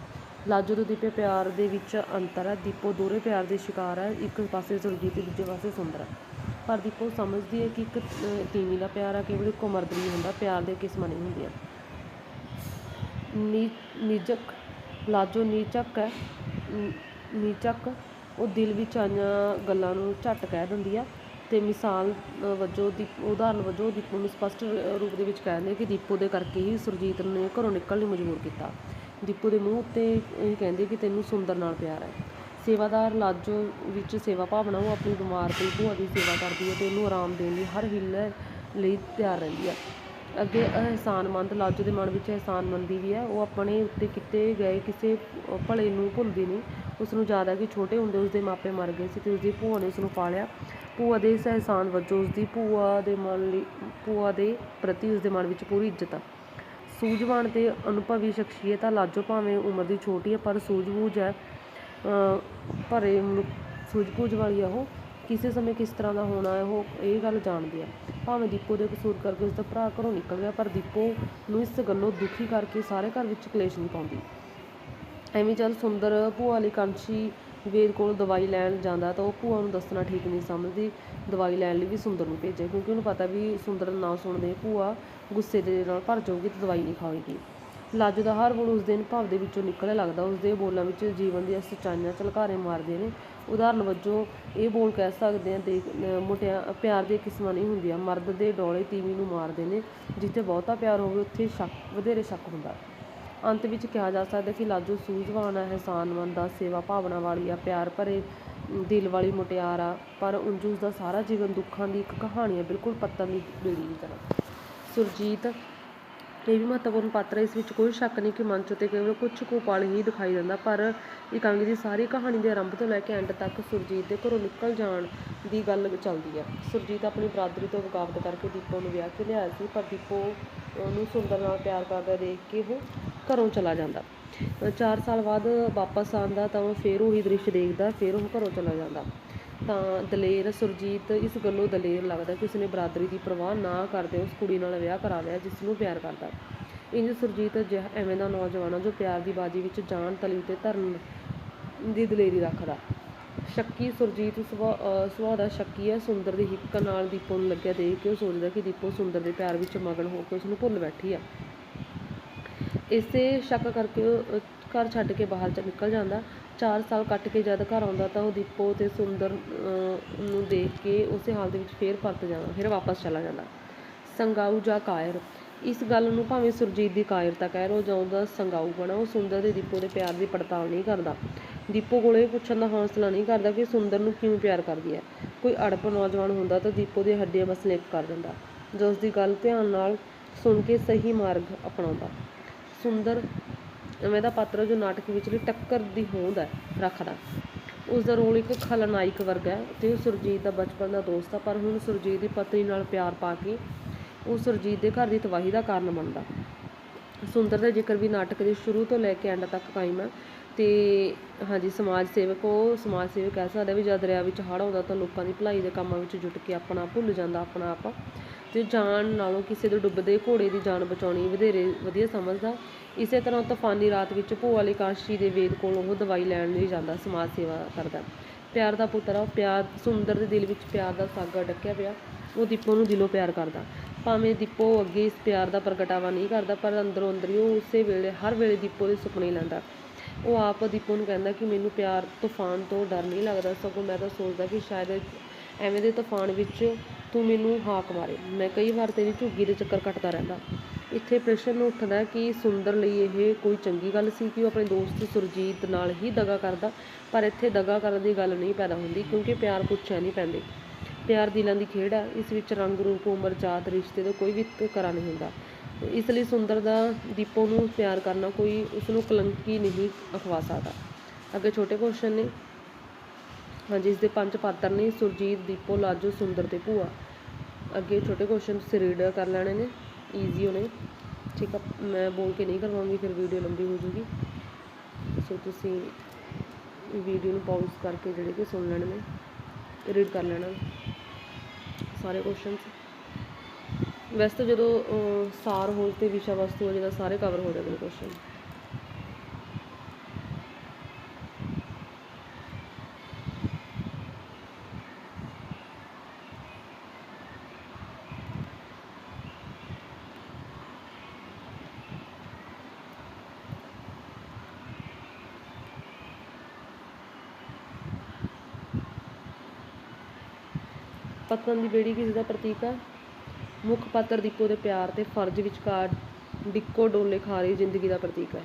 ਲਾਜੋ ਤੇ ਦੀਪੇ ਪਿਆਰ ਦੇ ਵਿੱਚ ਅੰਤਰ ਹੈ ਦੀਪੋ ਦੋਹਰੇ ਪਿਆਰ ਦੇ ਸ਼ਿਕਾਰ ਹੈ ਇੱਕ ਪਾਸੇ ਸੁਰਜੀਤ ਤੇ ਦੂਜੇ ਪਾਸੇ ਸੁੰਦਰ ਹੈ ਪਰ ਦੀਪੋ ਸਮਝਦੀ ਹੈ ਕਿ ਇੱਕ ਤੀਵੀਂ ਦਾ ਪਿਆਰ ਆ, ਕੇਵਲ ਇੱਕੋ ਮਰਦ ਨਹੀਂ ਹੁੰਦਾ, ਪਿਆਰ ਦੇ ਕਿਸਮਾਂ ਨਹੀਂ ਹੁੰਦੀਆਂ। ਨੀ, ਨਿਜਕ, ਲਾਜੋ ਨੀਚਕ ਹੈ, ਨ- ਨੀਚਕ, ਉਹ ਦਿਲ ਵਿੱਚ ਆਈਆਂ ਗੱਲਾਂ ਨੂੰ ਝੱਟ ਕਹਿ ਦਿੰਦੀ ਆ ਤੇ ਮਿਸਾਲ ਵਜੋਂ ਦੀ ਉਦਾਹਰਨ ਵਜੋਂ ਦੀਪੂ ਨੂੰ ਸਪਸ਼ਟ ਰੂਪ ਦੇ ਵਿੱਚ ਕਹਿ ਦਿੰਦੇ ਕਿ ਦੀਪੂ ਦੇ ਕਰਕੇ ਹੀ ਸੁਰਜੀਤ ਨੇ ਘਰੋਂ ਨਿਕਲਣ ਲਈ ਮਜਬੂਰ ਕੀਤਾ। ਦੀਪੂ ਦੇ ਮੂੰਹ ਉੱਤੇ ਇਹ ਕਹਿੰਦੇ ਕਿ ਤੈਨੂੰ ਸੁੰਦਰ ਨਾਲ ਪਿਆਰ ਹੈ। ਸੇਵਾਦਾਰ ਲਾਜੋ ਵਿੱਚ ਸੇਵਾ ਭਾਵਨਾ ਉਹ ਆਪਣੀ ਬਿਮਾਰ ਪਈ ਭੂਆ ਦੀ ਸੇਵਾ ਕਰਦੀ ਹੈ ਅਤੇ ਉਹਨੂੰ ਆਰਾਮ ਦੇਣ ਲਈ ਹਰ ਹਿੱਲੇ ਲਈ ਤਿਆਰ ਰਹਿੰਦੀ ਹੈ। ਅੱਗੇ ਅਹਿਸਾਨਮੰਦ ਲਾਜੋ ਦੇ ਮਨ ਵਿੱਚ ਅਹਿਸਾਨਮੰਦੀ ਵੀ ਹੈ। ਉਹ ਆਪਣੇ ਉੱਤੇ ਕੀਤੇ ਗਏ ਕਿਸੇ ਭਲੇ ਨੂੰ ਭੁੱਲਦੀ ਨਹੀਂ। ਉਸ ਨੂੰ ਯਾਦ ਹੈ ਕਿ ਛੋਟੇ ਹੁੰਦੇ ਉਸਦੇ ਮਾਪੇ ਮਰ ਗਏ ਸੀ ਤੇ ਉਸਦੀ ਭੂਆ ਨੇ ਉਸ ਨੂੰ ਪਾਲਿਆ। ਭੂਆ ਦੇ ਇਸ ਅਹਿਸਾਨ ਵਜੋਂ ਉਸਦੀ ਭੂਆ ਦੇ ਮਨ ਲਈ, ਭੂਆ ਦੇ ਪ੍ਰਤੀ ਉਸਦੇ ਮਨ ਵਿੱਚ ਪੂਰੀ ਇੱਜ਼ਤ ਆ। ਸੂਝਵਾਨ ਤੇ ਅਨੁਭਵੀ ਸ਼ਖਸੀਅਤ ਆ। ਲਾਜੋ ਭਾਵੇਂ ਉਮਰ ਦੀ ਛੋਟੀ ਹੈ, ਪਰ ਸੂਝ-ਬੂਝ ਹੈ ਭਰੇ ਮਨੁੱਖ- ਸੂਝ-ਬੂਝ ਵਾਲੀ ਆ ਉਹ, ਕਿਸੇ ਸਮੇਂ ਕਿਸ ਤਰ੍ਹਾਂ ਦਾ ਹੋਣਾ ਹੈ, ਉਹ ਇਹ ਗੱਲ ਜਾਣਦੀ ਆ। ਭਾਵੇਂ ਦੀਪੋ ਦੇ ਕਸੂਰ ਕਰਕੇ ਉਸਦਾ ਭਰਾ ਘਰੋਂ ਨਿਕਲ ਗਿਆ, ਪਰ ਦੀਪੋ ਨੂੰ ਇਸ ਗੱਲੋਂ ਦੁਖੀ ਕਰਕੇ ਸਾਰੇ ਘਰ ਵਿੱਚ ਕਲੇਸ਼ ਨਹੀਂ ਪਾਉਂਦੀ। ਐਵੇਂ ਚੱਲ ਸੁੰਦਰ ਭੂਆ ਲਈ ਕਾਂਸ਼ੀ ਵੇਦ ਕੋਲ ਦਵਾਈ ਲੈਣ ਜਾਂਦਾ ਤਾਂ ਉਹ ਭੂਆ ਨੂੰ ਦੱਸਣਾ ਠੀਕ ਨਹੀਂ ਸਮਝਦੀ, ਦਵਾਈ ਲੈਣ ਲਈ ਵੀ ਸੁੰਦਰ ਨੂੰ ਭੇਜਿਆ, ਕਿਉਂਕਿ ਉਹਨੂੰ ਪਤਾ ਵੀ ਸੁੰਦਰ ਨਾ ਸੁਣਦੇ, ਭੂਆ ਗੁੱਸੇ ਦੇ ਨਾਲ ਭਰ ਜਾਊਗੀ ਤੇ ਦਵਾਈ ਨਹੀਂ ਖਾਵੇਗੀ। ਲਾਜੋ ਦਾ ਹਰ ਬੋਲ ਉਸ ਦਿਨ ਭਾਵ ਦੇ ਵਿੱਚੋਂ ਨਿਕਲਿਆ ਲੱਗਦਾ। ਉਸ ਦੇ ਬੋਲਾਂ ਵਿੱਚ ਜੀਵਨ ਦੀਆਂ ਸੱਚਾਈਆਂ ਝਲਕਾਰੇ ਮਾਰਦੇ ਨੇ। ਉਦਾਹਰਨ ਵਜੋਂ, ਇਹ ਬੋਲ ਕਹਿ ਸਕਦੇ ਹਾਂ ਦੇਖ ਮੁਟਿਆ, ਪਿਆਰ ਦੀਆਂ ਕਿਸਮਾਂ ਨਹੀਂ ਹੁੰਦੀਆਂ। ਮਰਦ ਦੇ ਡੋਲੇ ਤੀਵੀ ਨੂੰ ਮਾਰਦੇ ਨੇ। ਜਿੱਥੇ ਬਹੁਤਾ ਪਿਆਰ ਹੋਵੇ, ਉੱਥੇ ਸ਼ੱਕ, ਵਧੇਰੇ ਸ਼ੱਕ ਹੁੰਦਾ। ਅੰਤ ਵਿੱਚ ਕਿਹਾ ਜਾ ਸਕਦਾ ਕਿ ਲਾਜੋ ਸੂਝਵਾਨ ਹੈ ਇਹਸਾਨਮੰਦ ਆ ਸੇਵਾ ਭਾਵਨਾ ਵਾਲੀ ਆ, ਪਿਆਰ ਭਰੇ ਦਿਲ ਵਾਲੀ ਮੁਟਿਆਰ ਆ। ਪਰ ਉਂਝ ਉਸ ਦਾ ਸਾਰਾ ਜੀਵਨ ਦੁੱਖਾਂ ਦੀ ਇੱਕ ਕਹਾਣੀ ਹੈ ਬਿਲਕੁਲ ਪੱਤਨ ਦੀ ਬੇੜੀ ਦੀ ਤਰ੍ਹਾਂ। ਸੁਰਜੀਤ ਇਹ ਵੀ ਮਹੱਤਵਪੂਰਨ ਪਾਤਰ ਹੈ। ਇਸ ਵਿੱਚ ਕੋਈ ਸ਼ੱਕ ਨਹੀਂ ਕਿ ਮੰਚ ਉੱਤੇ ਕੇਵਲ ਕੁਝ ਕੁ ਪਲ ਹੀ ਦਿਖਾਈ ਦਿੰਦਾ ਪਰ ਇਕਾਂਗੀ ਦੀ ਸਾਰੀ ਕਹਾਣੀ ਦੇ ਆਰੰਭ ਤੋਂ ਲੈ ਕੇ ਐਂਡ ਤੱਕ ਸੁਰਜੀਤ ਦੇ ਘਰੋਂ ਨਿਕਲ ਜਾਣ ਦੀ ਗੱਲ ਚੱਲਦੀ ਹੈ। ਸੁਰਜੀਤ ਆਪਣੀ ਬਰਾਦਰੀ ਤੋਂ ਬਗਾਵਤ ਕਰਕੇ ਦੀਪੋ ਨੂੰ ਵਿਆਹ ਕੇ ਲਿਆਇਆ ਸੀ ਪਰ ਦੀਪੋ ਉਹਨੂੰ ਸੁੰਦਰ ਨਾਲ ਪਿਆਰ ਕਰਦਾ ਦੇਖ ਕੇ ਉਹ ਘਰੋਂ ਚਲਾ ਜਾਂਦਾ। ਅ, ਚਾਰ ਸਾਲ ਬਾਅਦ ਵਾਪਸ ਆਉਂਦਾ ਤਾਂ ਉਹ ਫੇਰ ਉਹੀ ਦ੍ਰਿਸ਼ ਦੇਖਦਾ ਫਿਰ ਉਹ ਘਰੋਂ ਚਲਾ ਜਾਂਦਾ। ਤਾਂ ਦਲੇਰ ਸੁਰਜੀਤ, ਇਸ ਗੱਲੋਂ ਦਲੇਰ ਲੱਗਦਾ ਕਿ ਉਸਨੇ ਬਰਾਦਰੀ ਦੀ ਪਰਵਾਹ ਨਾ ਕਰਦੇ ਉਸ ਕੁੜੀ ਨਾਲ ਵਿਆਹ ਕਰਾ ਲਿਆ ਜਿਸ ਨੂੰ ਪਿਆਰ ਕਰਦਾ। ਇੰਜ ਸੁਰਜੀਤ ਅਜਿਹਾ ਐਵੇਂ ਦਾ ਨੌਜਵਾਨ ਆ ਜੋ ਪਿਆਰ ਦੀ ਬਾਜੀ ਵਿੱਚ ਜਾਨ, ਤਲੀ ਉੱਤੇ ਧਰਨ ਦੀ ਦਲੇਰੀ ਰੱਖਦਾ। ਸ਼ੱਕੀ ਸੁਰਜੀਤ ਸੁਭਾਅ ਅਹ ਦਾ ਸ਼ੱਕੀ ਹੈ। ਸੁੰਦਰ ਦੀ ਹਿੱਕ ਨਾਲ ਦੀਪੋ ਨੂੰ ਲੱਗਿਆ ਦੇਖ ਕੇ ਉਹ ਸੋਚਦਾ ਕਿ ਦੀਪੋ ਸੁੰਦਰ ਦੇ ਪਿਆਰ ਵਿੱਚ ਮਗਨ ਹੋ ਕੇ ਉਸ ਨੂੰ ਭੁੱਲ ਬੈਠੀ ਆ। ਇਸੇ ਸ਼ੱਕ ਕਰਕੇ ਘਰ ਛੱਡ ਕੇ ਬਾਹਰ ਚ ਨਿਕਲ ਜਾਂਦਾ। ਚਾਰ ਸਾਲ ਕੱਟ ਕੇ ਜਦ ਘਰ ਆਉਂਦਾ ਤਾਂ ਉਹ ਦੀਪੋ ਅਤੇ ਸੁੰਦਰ ਨੂੰ ਦੇਖ ਕੇ ਉਸੇ ਹਾਲਤ ਵਿੱਚ ਫਿਰ ਪਰਤ ਜਾਂਦਾ, ਫਿਰ ਵਾਪਸ ਚਲਾ ਜਾਂਦਾ। ਸੰਗਾਊ ਜਾਂ ਕਾਇਰ। ਇਸ ਗੱਲ ਨੂੰ ਭਾਵੇਂ ਸੁਰਜੀਤ ਦੀ ਕਾਇਰਤਾ ਕਹਿ ਲਓ ਜਾਂ ਉਹਦਾ ਸੰਗਾਊ ਬਣਾ, ਉਹ ਸੁੰਦਰ ਤੇ ਦੀਪੋ ਦੇ ਪਿਆਰ ਦੀ ਪੜਤਾਲ ਨਹੀਂ ਕਰਦਾ। ਦੀਪੋ ਕੋਲੇ ਇਹ ਪੁੱਛਣ ਦਾ ਹੌਸਲਾ ਨਹੀਂ ਕਰਦਾ ਕਿ ਸੁੰਦਰ ਨੂੰ ਕਿਉਂ ਪਿਆਰ ਕਰਦੀ ਹੈ। ਕੋਈ ਅੜਪ ਨੌਜਵਾਨ ਹੁੰਦਾ ਤਾਂ ਦੀਪੋ ਦੀਆਂ ਹੱਡੀਆਂ ਮਸਲੇ ਇੱਕ ਕਰ ਦਿੰਦਾ। ਜੋ ਉਸ ਦੀ ਗੱਲ ਧਿਆਨ ਨਾਲ ਸੁਣ ਕੇ ਸਹੀ ਮਾਰਗ ਅਪਣਾਉਂਦਾ। ਸੁੰਦਰ ਐਵੇਂ ਦਾ ਪਾਤਰ ਜੋ ਨਾਟਕ ਵਿਚਲੀ ਟੱਕਰ ਦੀ ਹੋਂਦ ਹੈ, ਰੱਖਦਾ। ਉਸ ਦਾ ਰੋਲ ਇੱਕ ਖਲਨਾਇਕ ਵਰਗਾ ਹੈ ਤੇ ਉਹ ਸੁਰਜੀਤ ਦਾ ਬਚਪਨ ਦਾ ਦੋਸਤ ਆ, ਪਰ ਹੁਣ ਸੁਰਜੀਤ ਦੀ ਪਤਨੀ ਨਾਲ ਪਿਆਰ ਪਾ ਕੇ ਉਹ ਸੁਰਜੀਤ ਦੇ ਘਰ ਦੀ ਤਬਾਹੀ ਦਾ ਕਾਰਨ ਬਣਦਾ। ਸੁੰਦਰ ਦਾ ਜ਼ਿਕਰ ਵੀ ਨਾਟਕ ਦੇ ਸ਼ੁਰੂ ਤੋਂ ਲੈ ਕੇ ਐਂਡ ਤੱਕ ਕਾਇਮ ਹੈ। ਅਤੇ ਹਾਂਜੀ, ਸਮਾਜ ਸੇਵਕ, ਉਹ ਸਮਾਜ ਸੇਵਕ ਕਹਿ ਸਕਦੇ ਵੀ ਜਦ ਦਰਿਆ ਵਿੱਚ ਹੜ੍ਹ ਆਉਂਦਾ ਤਾਂ ਲੋਕਾਂ ਦੀ ਭਲਾਈ ਦੇ ਕੰਮਾਂ ਵਿੱਚ ਜੁਟ ਕੇ ਆਪਣਾ ਭੁੱਲ ਜਾਂਦਾ, ਆਪਣਾ ਆਪ। ਅਤੇ ਜਾਨ ਨਾਲੋਂ ਕਿਸੇ ਦੇ ਡੁੱਬਦੇ ਘੋੜੇ ਦੀ ਜਾਨ ਬਚਾਉਣੀ ਵਧੇਰੇ ਵਧੀਆ ਸਮਝਦਾ। ਇਸੇ ਤਰ੍ਹਾਂ ਤੂਫਾਨੀ ਰਾਤ ਵਿੱਚ ਭੂਆ ਵਾਲੀ ਕਾਸ਼ੀ ਦੇ ਵੇਦ ਕੋਲ ਉਹ ਦਵਾਈ ਲੈਣ ਲਈ ਜਾਂਦਾ, ਸਮਾਜ ਸੇਵਾ ਕਰਦਾ। ਪਿਆਰ ਦਾ ਪੁੱਤਰ ਆ, ਉਹ ਪਿਆਰ, ਸੁੰਦਰ ਦੇ ਦਿਲ ਵਿੱਚ ਪਿਆਰ ਦਾ ਸਾਗਾ ਡੱਕਿਆ ਪਿਆ। ਉਹ ਦੀਪੋ ਨੂੰ ਦਿਲੋਂ ਪਿਆਰ ਕਰਦਾ। ਭਾਵੇਂ ਦੀਪੋ ਅੱਗੇ ਇਸ ਪਿਆਰ ਦਾ ਪ੍ਰਗਟਾਵਾ ਨਹੀਂ ਕਰਦਾ, ਪਰ ਅੰਦਰੋਂ ਅੰਦਰ ਹੀ ਉਹ ਉਸੇ ਵੇਲੇ, ਹਰ ਵੇਲੇ ਦੀਪੋ ਦੇ ਸੁਪਨੇ ਲੈਂਦਾ। ਉਹ ਆਪ ਦੀਪੋ ਨੂੰ ਕਹਿੰਦਾ ਕਿ ਮੈਨੂੰ ਪਿਆਰ, ਤੂਫਾਨ ਤੋਂ ਡਰ ਨਹੀਂ ਲੱਗਦਾ। ਸਗੋਂ ਮੈਂ ਤਾਂ ਸੋਚਦਾ ਕਿ ਸ਼ਾਇਦ ਐਵੇਂ ਦੇ ਤੂਫਾਨ ਵਿੱਚ ਤੂੰ ਮੈਨੂੰ ਹਾਕ ਮਾਰੇ। ਮੈਂ ਕਈ ਵਾਰ ਤੇਰੀ ਝੁੱਗੀ ਦੇ ਚੱਕਰ ਕੱਟਦਾ ਰਹਿੰਦਾ। ਇੱਥੇ ਪ੍ਰਸ਼ਨ ਨੂੰ ਉੱਠਦਾ ਕਿ ਸੁੰਦਰ ਲਈ ਇਹ ਕੋਈ ਚੰਗੀ ਗੱਲ ਸੀ ਕਿ ਉਹ ਆਪਣੇ ਦੋਸਤ ਸੁਰਜੀਤ ਨਾਲ ਹੀ ਦਗਾ ਕਰਦਾ? ਪਰ ਇੱਥੇ ਦਗਾ ਕਰਨ ਦੀ ਗੱਲ ਨਹੀਂ ਪੈਦਾ ਹੁੰਦੀ, ਕਿਉਂਕਿ ਪਿਆਰ ਪੁੱਛਿਆ ਨਹੀਂ ਪੈਂਦੇ। ਪਿਆਰ ਦਿਲਾਂ ਦੀ ਖੇਡ ਹੈ ਇਸ ਵਿੱਚ ਰੰਗ, ਰੂਪ, ਉਮਰ, ਜਾਤ, ਰਿਸ਼ਤੇ ਦਾ ਕੋਈ ਵੀ ਕਰਾ ਨਹੀਂ ਹੁੰਦਾ। ਇਸ ਲਈ ਸੁੰਦਰ ਦਾ ਦੀਪੋ ਨੂੰ ਪਿਆਰ ਕਰਨਾ ਕੋਈ ਉਸ ਨੂੰ ਕਲੰਕੀ ਨਹੀਂ ਅਖਵਾ ਸਕਦਾ। ਅੱਗੇ ਛੋਟੇ ਕੁਐਸਚਨ ਨੇ ਹਾਂਜੀ, ਇਸ ਦੇ ਪੰਜ ਪਾਤਰ ਨੇ ਸੁਰਜੀਤ, ਦੀਪੋ, ਲਾਜੋ, ਸੁੰਦਰ ਤੇ ਭੂਆ। ਅੱਗੇ ਛੋਟੇ ਕੁਐਸਚਨ ਤੁਸੀਂ ਰੀਡ ਕਰ ਲੈਣੇ ਨੇ। ਈਜ਼ੀ ਹੋਣੇ। ਠੀਕ ਆ, ਮੈਂ ਬੋਲ ਕੇ ਨਹੀਂ ਕਰਵਾਉਂਗੀ, ਫਿਰ ਵੀਡੀਓ ਲੰਬੀ ਹੋ ਜੂਗੀ। ਸੋ ਤੁਸੀਂ ਵੀਡੀਓ ਨੂੰ ਪੌਜ਼ ਕਰਕੇ ਜਿਹੜੇ ਕਿ ਸੁਣ ਲੈਣੇ ਨੇ ਰੀਡ ਕਰ ਲੈਣਾ ਸਾਰੇ ਕੁਐਸਚਨਸ ਵੈਸੇ ਤਾਂ ਜਦੋਂ ਅਹ, ਸਾਰ ਹੋ ਤੇ ਵਿਸ਼ਾ ਵਸਤੂ ਹੋ ਜਾਂਦਾ ਸਾਰੇ ਕਵਰ ਹੋ ਜਾਂਦੇ ਨੇ ਕੁਐਸਚਨ ਪਤਨ ਦੀ ਬੇੜੀ ਕਿਸ ਦਾ ਪ੍ਰਤੀਕ ਹੈ ਮੁੱਖ ਪਾਤਰ ਦੀਪੋ ਦੇ ਪਿਆਰ ਅਤੇ ਫਰਜ਼ ਵਿਚਕਾਰ ਡਿਕੋ ਡੋਲੇ ਖਾ ਰਹੀ ਜ਼ਿੰਦਗੀ ਦਾ ਪ੍ਰਤੀਕ ਹੈ।